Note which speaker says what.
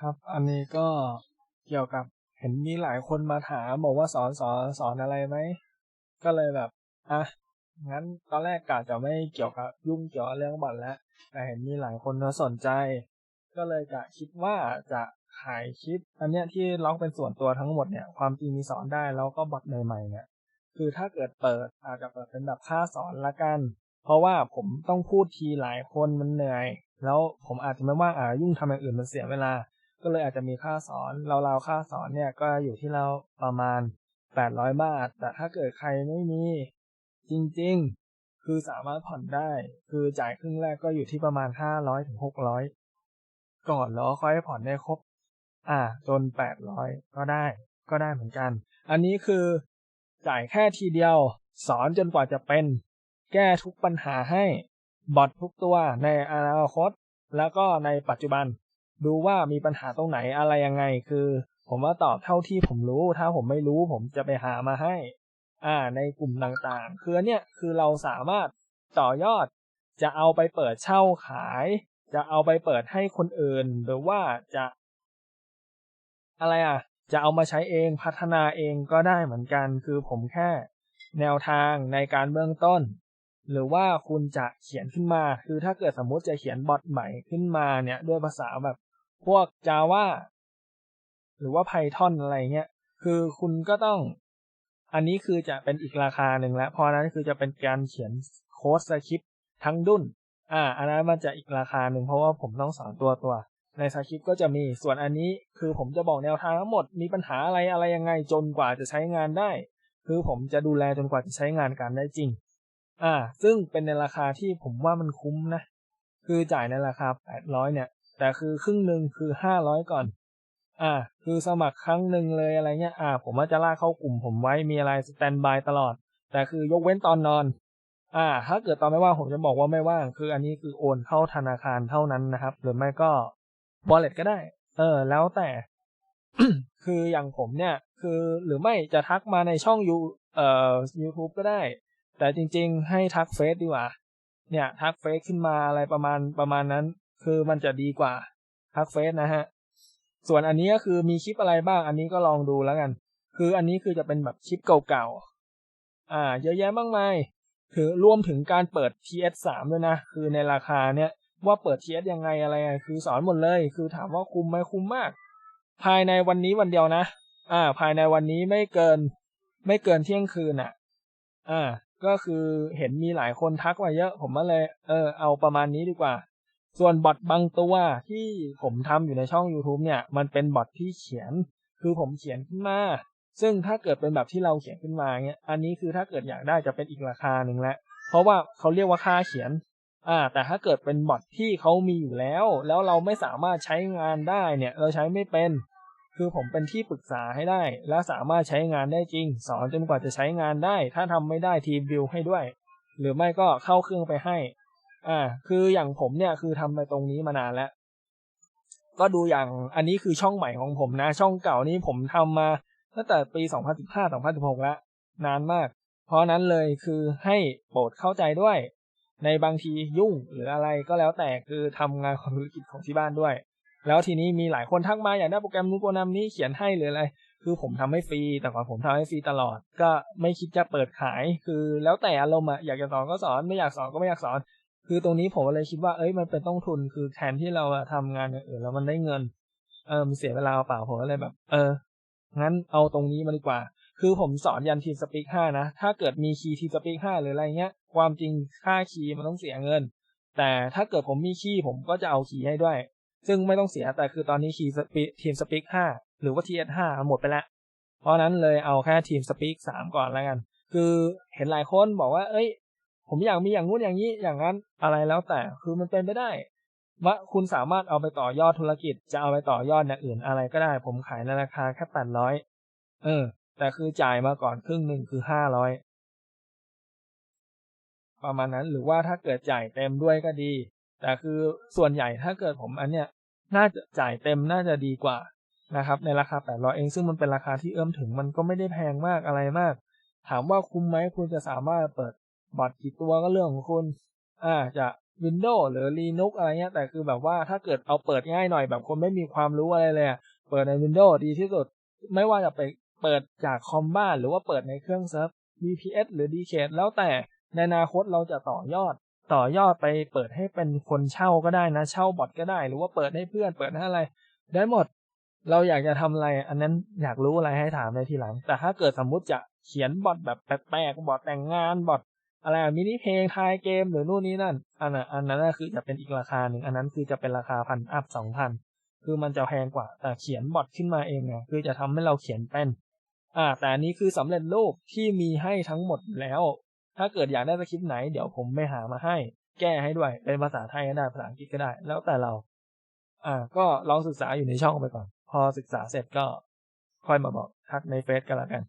Speaker 1: ครับ อันนี้ก็เกี่ยวกับเห็นมีหลายคนมาถามบอกว่าสอนสอนสอนอะไรไหม ก็เลยแบบ อะ งั้นตอนแรกกะจะไม่เกี่ยวกับยุ่งเกี่ยวกับเรื่องบอทแล้ว แต่เห็นมีหลายคนมาสนใจ ก็เลยกะคิดว่าจะขายคลิป อันเนี้ยที่ล็อกเป็นส่วนตัวทั้งหมดเนี่ย ความจริงมีสอนได้แล้วก็บอทใหม่ๆเนี่ย คือถ้าเกิดเปิดอาจจะเปิดเป็นแบบค่าสอนละกัน เพราะว่าผมต้องพูดทีหลายคนมันเหนื่อย แล้วผมอาจจะไม่ว่างอายุ่งทำอย่างอื่นมันเสียเวลา ก็เลยอาจจะมีค่าสอนเราๆค่าสอนเนี่ยก็อยู่ที่เราประมาณแปดร้อยบาท แต่ถ้าเกิดใครไม่มีจริงๆ คือสามารถผ่อนได้ คือจ่ายครึ่งแรกก็อยู่ที่ประมาณห้าร้อยถึงหกร้อยก่อนแล้วค่อยผ่อนได้ครบ อ่า จนแปดร้อยก็ได้ ก็ได้เหมือนกัน อันนี้คือจ่ายแค่ทีเดียว สอนจนกว่าจะเป็น แก้ทุกปัญหาให้ บอททุกตัวในอนาคต แล้วก็ในปัจจุบัน ดูว่ามีปัญหาตรงไหนอะไรยังไง คือ ผมว่าตอบเท่าที่ผมรู้ ถ้าผมไม่รู้ผมจะไปหามาให้ อ่า ในกลุ่มต่างๆ คือเนี่ยคือเราสามารถต่อยอด จะเอาไปเปิดเช่าขาย จะเอาไปเปิดให้คนอื่น หรือว่าจะ อะไรอะ จะเอามาใช้เองพัฒนาเองก็ได้เหมือนกัน คือผมแค่ แนวทางในการเบื้องต้นหรือว่าคุณจะเขียนขึ้นมา คือถ้าเกิดสมมุติจะเขียนบอทใหม่ขึ้นมาเนี่ยด้วยภาษาแบบ พวก Java หรือว่า Python อะไรเงี้ย คือคุณก็ต้อง อันนี้คือจะเป็นอีกราคาหนึ่งแล้ว เพราะนั้นคือจะเป็นการเขียนโค้ดสคริปต์ทั้งดุนอ่า อันนั้นมันจะอีกราคาหนึ่งเพราะว่าผมต้องสอนตัวตัว ในสคริปต์ก็จะมี ส่วนอันนี้คือผมจะบอกแนวทางทั้งหมด มีปัญหาอะไรอะไรยังไงจนกว่าจะใช้งานได้ คือผมจะดูแลจนกว่าจะใช้งานการได้จริง อ่า ซึ่งเป็นในราคาที่ผมว่ามันคุ้มนะ คือจ่ายในราคา 800 เนี่ย แต่คือครึ่งหนึ่งคือ500ก่อน อ่า คือสมัครครั้งหนึ่งเลยอะไรเงี้ย อ่า ผมว่าจะลากเข้ากลุ่มผมไว้มีอะไรสแตนบายตลอด แต่คือยกเว้นตอนนอน อ่า ถ้าเกิดตอนไม่ว่างผมจะบอกว่าไม่ว่าง คืออันนี้คือโอนเข้าธนาคารเท่านั้นนะครับ หรือไม่ก็บอลเลตก็ได้ เออ แล้วแต่ คืออย่างผมเนี่ย คือหรือไม่จะทักมาในช่องยูเอ่อ YouTube ก็ได้ แต่จริง ๆ ให้ทักเฟซดีกว่า เนี่ย ทักเฟซขึ้นมาอะไรประมาณประมาณนั้น คือมันจะดีกว่าทักเฟซนะฮะ ส่วนอันนี้ก็คือมีคลิปอะไรบ้าง อันนี้ก็ลองดูแล้วกัน คืออันนี้คือจะเป็นแบบคลิปเก่าๆ อ่า เยอะแยะมากมายคือรวมถึงการเปิด TS3 ด้วยนะ คือในราคาเนี้ยว่าเปิด TS ยังไงอะไร คือสอนหมดเลย คือถามว่าคุ้มไหมคุ้มมาก ภายในวันนี้วันเดียวนะ อ่า ภายในวันนี้ไม่เกิน ไม่เกินเที่ยงคืนอะ อ่า ก็คือเห็นมีหลายคนทักมาเยอะ ผมก็เลย เออ เอาประมาณนี้ดีกว่า ส่วนบอทบางตัวที่ผมทำอยู่ในช่อง YouTube เนี่ย มันเป็นบอทที่เขียน คือผมเขียนขึ้นมา ซึ่งถ้าเกิดเป็นแบบที่เราเขียนขึ้นมาเงี้ยอันนี้คือถ้าเกิดอยากได้จะเป็นอีกราคาหนึ่งแหละ เพราะว่าเขาเรียกว่าค่าเขียน อ่า แต่ถ้าเกิดเป็นบอทที่เขามีอยู่แล้ว แล้วเราไม่สามารถใช้งานได้เนี่ย เราใช้ไม่เป็น คือผมเป็นที่ปรึกษาให้ได้ และสามารถใช้งานได้จริง สอนจนกว่าจะใช้งานได้ ถ้าทำไม่ได้ทีมบิวให้ด้วย หรือไม่ก็เข้าเครื่องไปให้ อ่า คืออย่างผมเนี่ยคือทำไปตรงนี้มานานแล้ว ก็ดูอย่างอันนี้คือช่องใหม่ของผมนะ ช่องเก่านี้ผมทำมาตั้งแต่ปี 2015 2016 แล้ว นานมาก เพราะนั้นเลยคือให้โปรดเข้าใจด้วย ในบางทียุ่งหรืออะไรก็แล้วแต่คือทำงานของธุรกิจของที่บ้านด้วย แล้วทีนี้มีหลายคนทักมาอยากได้โปรแกรมนู้นโปรแกรมนี้เขียนให้หรืออะไร คือผมทำให้ฟรี แต่ก่อนผมทำให้ฟรีตลอด ก็ไม่คิดจะเปิดขาย คือแล้วแต่อารมณ์อะอยากจะสอนก็สอน ไม่อยากสอนก็ไม่อยากสอน คือตรงนี้ผมเลยคิดว่าเอ้ยมันเป็นต้องทุนคือแทนที่เราอะทำงานอย่างอื่นแล้วมันได้เงิน เออมันเสียเวลาเปล่าผมก็เลยแบบ เออ งั้นเอาตรงนี้มาดีกว่า คือผมสอนยันทีสปีกห้านะ ถ้าเกิดมีคีย์ทีสปีกห้าหรืออะไรเงี้ย ความจริงค่าคีย์มันต้องเสียเงิน แต่ถ้าเกิดผมมีคีย์ผมก็จะเอาคีย์ให้ด้วย ซึ่งไม่ต้องเสียแต่คือตอนนี้คีย์ทีมสปีกห้าหรือว่า TS5 หมดไปแล้ว เพราะนั้นเลยเอาแค่ทีมสปีกสามก่อนแล้วกัน คือเห็นหลายคนบอกว่า เอ้ย ผมอยากมีอย่างงู้นอย่างนี้อย่างนั้นอะไรแล้วแต่คือมันเป็นไปได้ ว่าคุณสามารถเอาไปต่อยอดธุรกิจ จะเอาไปต่อยอดอย่างอื่นอะไรก็ได้ ผมขายในราคาแค่แปดร้อยเออ แต่คือจ่ายมาก่อนครึ่งหนึ่งคือห้าร้อยประมาณนั้นหรือว่าถ้าเกิดจ่ายเต็มด้วยก็ดี แต่คือส่วนใหญ่ถ้าเกิดผมอันเนี้ยน่าจะจ่ายเต็มน่าจะดีกว่านะครับ ในราคาแปดร้อยเองซึ่งมันเป็นราคาที่เอื้อมถึงมันก็ไม่ได้แพงมากอะไรมาก ถามว่าคุ้มไหมคุณจะสามารถเปิด บอทกี่ตัวก็เรื่องของคุณอ่าจะ Windows หรือ Linux อะไรเงี้ย แต่คือแบบว่าถ้าเกิดเอาเปิดง่ายหน่อยแบบคนไม่มีความรู้อะไรเลยเปิดใน Windows ดีที่สุด ไม่ว่าจะไปเปิดจากคอมบ้าน หรือว่าเปิดในเครื่องเซิร์ฟ VPS หรือ Dcase แล้วแต่ในอนาคตเราจะต่อยอด ต่อยอดไปเปิดให้เป็นคนเช่าก็ได้นะ เช่าบอทก็ได้ หรือว่าเปิดให้เพื่อนเปิดให้อะไร ได้หมด เราอยากจะทำอะไร อันนั้นอยากรู้อะไรให้ถามในทีหลัง แต่ถ้าเกิดสมมุติจะเขียนบอทแบบแปลกๆบอทแต่งงานบอท อะไรมินิเพลงทายเกมหรือนู่นนี่นั่น อันนั้นอันนั้นคือจะเป็นอีกราคาหนึ่งอันนั้นคือจะเป็นราคาพันอัพสองพันคือมันจะแพงกว่า แต่เขียนบอทขึ้นมาเองไงคือจะทำให้เราเขียนเป็นอ่า แต่อันนี้คือสำเร็จรูปที่มีให้ทั้งหมดแล้ว ถ้าเกิดอยากได้สคริปต์ไหนเดี๋ยวผมไปหามาให้ แก้ให้ด้วยเป็นภาษาไทยก็ได้ภาษาอังกฤษก็ได้ แล้วแต่เรา อ่า ก็ลองศึกษาอยู่ในช่องไปก่อน พอศึกษาเสร็จก็ค่อยมาบอกทักในเฟซกันละกัน